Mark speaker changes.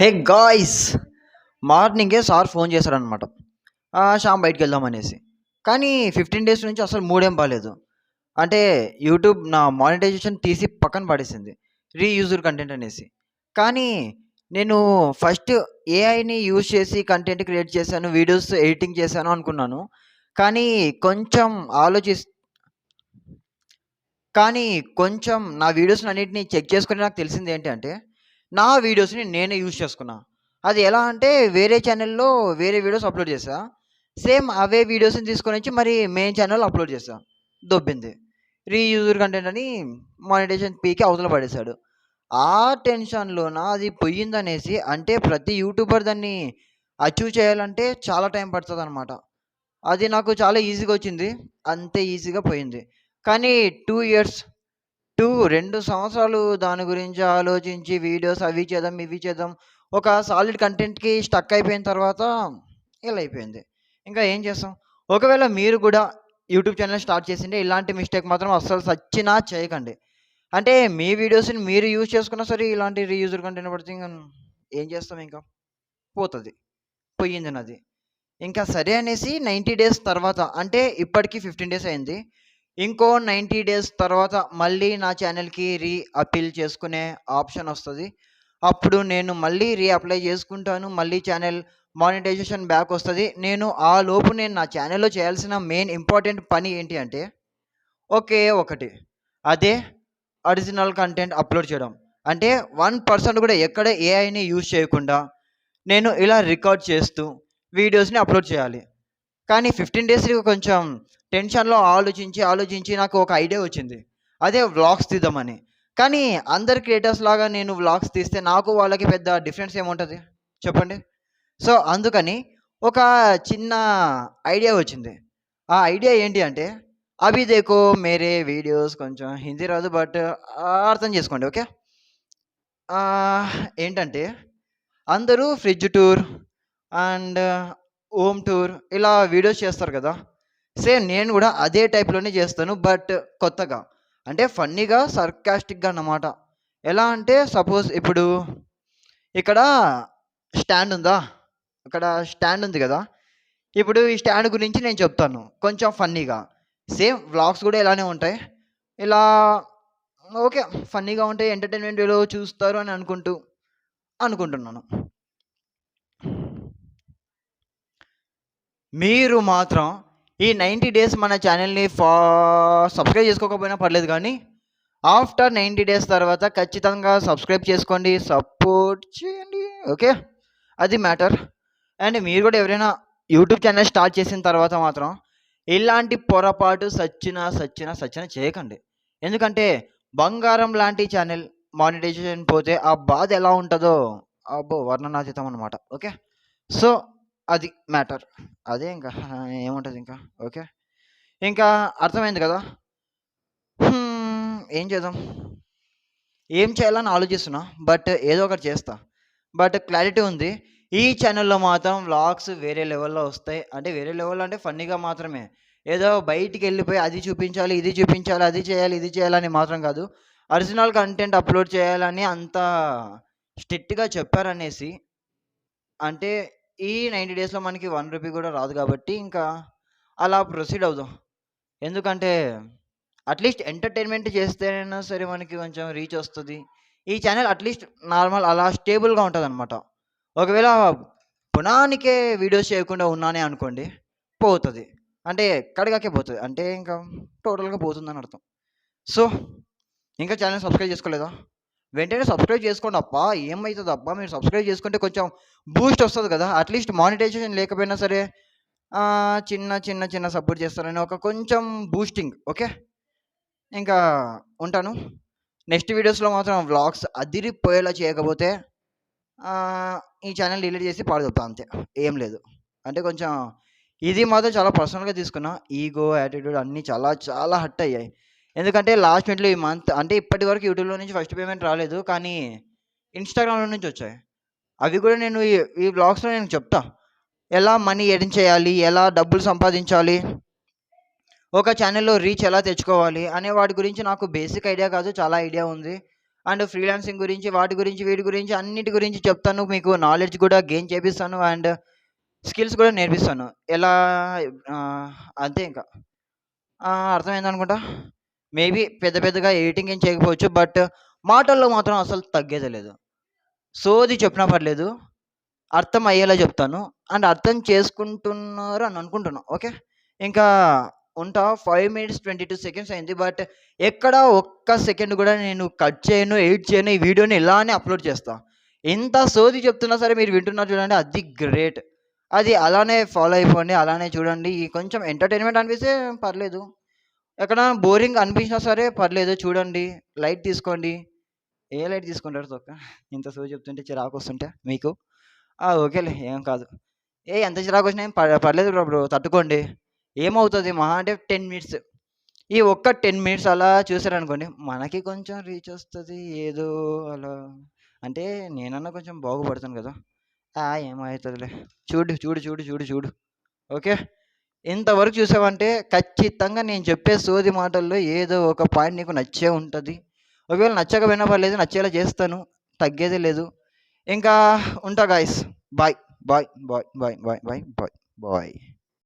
Speaker 1: హే guys మార్నింగే sir phone చేశారనమాట శ్యామ్ బయటికి వెళ్దాం అనేసి. కానీ ఫిఫ్టీన్ డేస్ నుంచి అసలు మూడేం బాగాలేదు అంటే యూట్యూబ్ నా మానిటైజేషన్ తీసి పక్కన పడేసింది. రీయూజర్ కంటెంట్ అనేసి. కానీ నేను ఫస్ట్ ఏఐని యూజ్ చేసి కంటెంట్ క్రియేట్ చేశాను వీడియోస్ ఎడిటింగ్ చేశాను అనుకున్నాను. కానీ కొంచెం ఆలోచి కానీ కొంచెం నా వీడియోస్ అన్నింటినీ చెక్ చేసుకుని నాకు తెలిసింది ఏంటంటే నా వీడియోస్ని నేనే యూజ్ చేసుకున్నా. అది ఎలా అంటే వేరే ఛానల్లో వేరే వీడియోస్ అప్లోడ్ చేసా సేమ్ అవే వీడియోస్ని తీసుకొని వచ్చి మరి మెయిన్ ఛానల్ అప్లోడ్ చేసా దొబ్బింది. రీయూజర్ కంటెంట్ అని మానిటేషన్ పీకి అవతల పడేశాడు. ఆ టెన్షన్లోన అది పోయిందనేసి అంటే ప్రతి యూట్యూబర్ దాన్ని అచీవ్ చేయాలంటే చాలా టైం పడుతుంది అనమాట అది నాకు చాలా ఈజీగా వచ్చింది. అంతే ఈజీగా పోయింది. కానీ టూ ఇయర్స్ టూ రెండు సంవత్సరాలు దాని గురించి ఆలోచించి వీడియోస్ అవి చేద్దాం ఇవి చేద్దాం. ఒక సాలిడ్ కంటెంట్కి స్టక్ అయిపోయిన తర్వాత ఇలా అయిపోయింది. ఇంకా ఏం చేస్తాం? ఒకవేళ మీరు కూడా యూట్యూబ్ ఛానల్ స్టార్ట్ చేసింటే ఇలాంటి మిస్టేక్ మాత్రం అస్సలు సచ్చినా చేయకండి. అంటే మీ వీడియోస్ని మీరు యూజ్ చేసుకున్నా సరే ఇలాంటి రీయూజర్ కంటెంట్ పడితే ఇంకా ఏం చేస్తాం ఇంకా? పోతుంది. పోయింది నాది. ఇంకా సరే అనేసి నైంటీ డేస్ తర్వాత అంటే ఇప్పటికి ఫిఫ్టీన్ డేస్ అయింది. ఇంకో నైంటీ డేస్ తర్వాత మళ్ళీ నా ఛానల్కి రీ అపీల్ చేసుకునే ఆప్షన్ వస్తుంది. అప్పుడు నేను మళ్ళీ రీ అప్లై చేసుకుంటాను. మళ్ళీ ఛానల్ మానిటైజేషన్ బ్యాక్ వస్తుంది. నేను ఆ లోపు నేను నా ఛానల్లో చేయాల్సిన మెయిన్ ఇంపార్టెంట్ పని ఏంటి అంటే ఒకే ఒకటి అదే అడిజినల్ కంటెంట్ అప్లోడ్ చేయడం. అంటే వన్ పర్సెంట్ కూడా ఎక్కడ ఏఐని యూజ్ చేయకుండా నేను ఇలా రికార్డ్ చేస్తూ వీడియోస్ని అప్లోడ్ చేయాలి. కానీ ఫిఫ్టీన్ డేస్ కొంచెం టెన్షన్లో ఆలోచించి ఆలోచించి నాకు ఒక ఐడియా వచ్చింది. అదే వ్లాగ్స్ తీద్దామని. కానీ అందరు క్రియేటర్స్ లాగా నేను వ్లాగ్స్ తీస్తే నాకు వాళ్ళకి పెద్ద డిఫరెన్స్ ఏముంటుంది? చెప్పండి. సో అందుకని ఒక చిన్న ఐడియా వచ్చింది. ఆ ఐడియా ఏంటి అంటే అవి దేకో మేరే వీడియోస్ కొంచెం హిందీ రాదు బట్ అర్థం చేసుకోండి ఓకే? ఏంటంటే అందరూ fridge tour and home tour ఇలా వీడియోస్ చేస్తారు కదా? సేమ్ నేను కూడా అదే టైప్లోనే చేస్తాను బట్ కొత్తగా. అంటే ఫన్నీగా సర్కాస్టిక్గా అన్నమాట. ఎలా అంటే సపోజ్ ఇప్పుడు ఇక్కడ స్టాండ్ ఉందా? ఇక్కడ స్టాండ్ ఉంది కదా? ఇప్పుడు ఈ స్టాండ్ గురించి నేను చెప్తాను కొంచెం ఫన్నీగా. సేమ్ వ్లాగ్స్ కూడా ఇలానే ఉంటాయి. ఇలా ఓకే ఫన్నీగా ఉంటాయి ఎంటర్టైన్మెంట్ వీడియో చూస్తారు అని అనుకుంటూ అనుకుంటున్నాను. మీరు మాత్రం ఈ నైంటీ డేస్ మన ఛానల్ని ఫా సబ్స్క్రైబ్ చేసుకోకపోయినా పర్లేదు కానీ ఆఫ్టర్ నైంటీ డేస్ తర్వాత ఖచ్చితంగా సబ్స్క్రైబ్ చేసుకోండి సపోర్ట్ చేయండి ఓకే? అది మ్యాటర్. అండ్ మీరు కూడా ఎవరైనా యూట్యూబ్ ఛానల్ స్టార్ట్ చేసిన తర్వాత మాత్రం ఇలాంటి పొరపాటు సచ్చిన సచ్చిన సచ్చిన చేయకండి. ఎందుకంటే బంగారం లాంటి ఛానల్ మానిటైజేషన్ పోతే ఆ బాధ ఎలా ఉంటుందో అబ్బో వర్ణనాతీతం అనమాట ఓకే? సో అది మ్యాటర్. అదే ఇంకా. ఏముంటుంది ఇంకా? ఓకే. ఇంకా అర్థమైంది కదా? ఏం చేద్దాం? ఏం చేయాలని ఆలోచిస్తున్నా బట్ ఏదో ఒకటి చేస్తా. బట్ క్లారిటీ ఉంది. ఈ ఛానల్లో మాత్రం వ్లాగ్స్ వేరే లెవెల్లో వస్తాయి. అంటే వేరే లెవెల్ అంటే ఫన్నీగా మాత్రమే. ఏదో బయటికి వెళ్ళిపోయి అది చూపించాలి ఇది చూపించాలి అది చేయాలి ఇది చేయాలని మాత్రం కాదు. ఒరిజినల్ కంటెంట్ అప్లోడ్ చేయాలని అంత స్ట్రిక్ట్గా చెప్పారనేసి అంటే ఈ నైంటీ డేస్లో మనకి వన్ రూపీ కూడా రాదు కాబట్టి ఇంకా అలా ప్రొసీడ్ అవుదాం. ఎందుకంటే అట్లీస్ట్ ఎంటర్టైన్మెంట్ చేస్తేనైనా సరే మనకి కొంచెం రీచ్ వస్తుంది. ఈ ఛానల్ అట్లీస్ట్ నార్మల్ అలా స్టేబుల్గా ఉంటుంది అనమాట ఒకవేళ పునానికే వీడియోస్ చేయకుండా ఉన్నానే అనుకోండి పోతుంది. అంటే కడగాకే పోతుంది. అంటే ఇంకా టోటల్గా పోతుందని అర్థం. సో ఇంకా ఛానల్ సబ్స్క్రైబ్ చేసుకోలేదా? వెంటనే సబ్స్క్రైబ్ చేసుకోండి అప్ప ఏమవుతుంది అప్ప మీరు సబ్స్క్రైబ్ చేసుకుంటే కొంచెం బూస్ట్ వస్తుంది కదా. అట్లీస్ట్ మానిటైజేషన్ లేకపోయినా సరే చిన్న చిన్న చిన్న సపోర్ట్ చేస్తారని ఒక కొంచెం బూస్టింగ్ ఓకే ఇంకా ఉంటాను. నెక్స్ట్ వీడియోస్లో మాత్రం వ్లాగ్స్ అదిరిపోయేలా చేయకపోతే ఈ ఛానల్ డిలీట్ చేసి పాడుతా అంతే. ఏం లేదు. అంటే కొంచెం ఇది మాత్రం చాలా పర్సనల్గా తీసుకున్నా. ఈగో యాటిట్యూడ్ అన్నీ చాలా చాలా హట్ అయ్యాయి. ఎందుకంటే లాస్ట్ మినిట్లో ఈ మంత్ అంటే ఇప్పటి వరకు యూట్యూబ్లో నుంచి ఫస్ట్ పేమెంట్ రాలేదు కానీ ఇన్స్టాగ్రామ్లో నుంచి వచ్చాయి. అవి కూడా నేను ఈ ఈ బ్లాగ్స్లో నేను చెప్తా. ఎలా మనీ ఎర్న్ చేయాలి ఎలా డబ్బులు సంపాదించాలి ఒక ఛానల్లో రీచ్ ఎలా తెచ్చుకోవాలి అనే వాటి గురించి నాకు బేసిక్ ఐడియా కాదు చాలా ఐడియా ఉంది. అండ్ ఫ్రీలాన్సింగ్ గురించి వాటి గురించి వీటి గురించి అన్నిటి గురించి చెప్తాను. మీకు నాలెడ్జ్ కూడా గెయిన్ చేపిస్తాను అండ్ స్కిల్స్ కూడా నేర్పిస్తాను. ఎలా అంతే ఇంకా. అర్థమైంది అనుకుంటా? మేబీ పెద్ద పెద్దగా ఎడిటింగ్ ఏం చేయకపోవచ్చు బట్ మాటల్లో మాత్రం అసలు తగ్గేదే లేదు. సోది చెప్పినా పర్లేదు అర్థం అయ్యేలా చెప్తాను. అండ్ అర్థం చేసుకుంటున్నారు అని అనుకుంటున్నాను ఓకే? ఇంకా ఉంటా five minutes twenty two seconds అయింది బట్ ఎక్కడ ఒక్క సెకండ్ కూడా నేను కట్ చేయను ఎడిట్ చేయను ఈ వీడియోని ఇలానే అప్లోడ్ చేస్తా. ఎంత సోది చెప్తున్నా సరే మీరు వింటున్నారు చూడండి అది గ్రేట్. అది అలానే ఫాలో అయిపోండి అలానే చూడండి కొంచెం ఎంటర్టైన్మెంట్ అనిపిస్తే పర్లేదు. ఎక్కడ బోరింగ్ అనిపించినా సరే పర్లేదు చూడండి. లైట్ తీసుకోండి. ఏ లైట్ తీసుకుంటారు తొక్క? ఇంత సో చెప్తుంటే చిరాకు వస్తుంటే మీకు? ఆ, ఓకేలే ఏం కాదు. ఏ ఎంత చిరాకు వచ్చినా ఏం ప- పర్లేదు బ్రో తట్టుకోండి. ఏమవుతుంది? మహా అంటే టెన్ మినిట్స్. ఈ ఒక్క టెన్ మినిట్స్ అలా చూసారనుకోండి మనకి కొంచెం రీచ్ వస్తుంది ఏదో అలా. అంటే నేనన్నా కొంచెం బాగుపడతాను కదా. ఏమవుతుందిలే. చూడు చూడు చూడు చూడు చూడు. ఓకే? ఇంతవరకు చూసావంటే ఖచ్చితంగా నేను చెప్పే సోది మాటల్లో ఏదో ఒక పాయింట్ నీకు నచ్చే ఉంటుంది. ఒకవేళ నచ్చక వినపడలేదు నచ్చేలా చేస్తాను. తగ్గేదే లేదు. ఇంకా ఉంటా guys bye bye bye bye bye bye bye bye